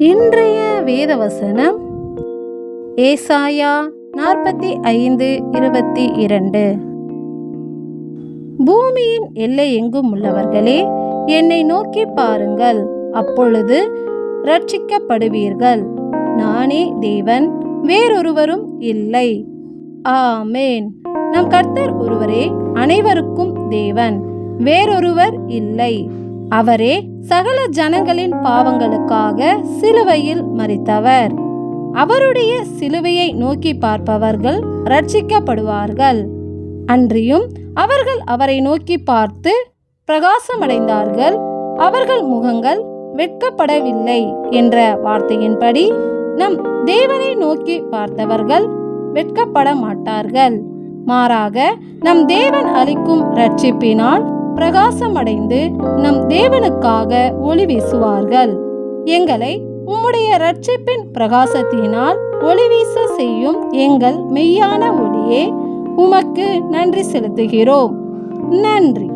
இன்றைய வேதவசனம் ஏசாயா நாற்பத்தி ஐந்து இருபத்தி இரண்டு. பூமியின் எல்லை எங்கும் உள்ளவர்களே என்னை நோக்கி பாருங்கள். அப்பொழுது ரட்சிக்கப்படுவீர்கள் நானே தேவன் வேறொருவரும் இல்லை. ஆமேன். நம் கர்த்தர் ஒருவரே அனைவருக்கும் தேவன் வேறொருவர் இல்லை. அவரே சகல ஜனங்களின் பாவங்களுக்காக சிலுவையில் மறித்தவர் அவருடைய சிலுவையை நோக்கி பார்ப்பவர்கள் ரட்சிக்கப்படுவார்கள் அன்றியும் அவர்கள் அவரை நோக்கி பார்த்து பிரகாசமடைந்தார்கள். அவர்கள் முகங்கள் வெட்கப்படவில்லை என்ற வார்த்தையின்படி நம் தேவனை நோக்கி பார்த்தவர்கள் வெட்கப்பட மாட்டார்கள் மாறாக நம் தேவன் அளிக்கும் ரட்சிப்பினால் பிரகாசமடைந்து நம் தேவனுக்காக ஒளி வீசுவார்கள். எங்களை உம்முடைய ரட்சிப்பின் பிரகாசத்தினால் ஒளி வீச செய்யும் எங்கள் மெய்யான ஒளியே உமக்கு நன்றி செலுத்துகிறோம். நன்றி.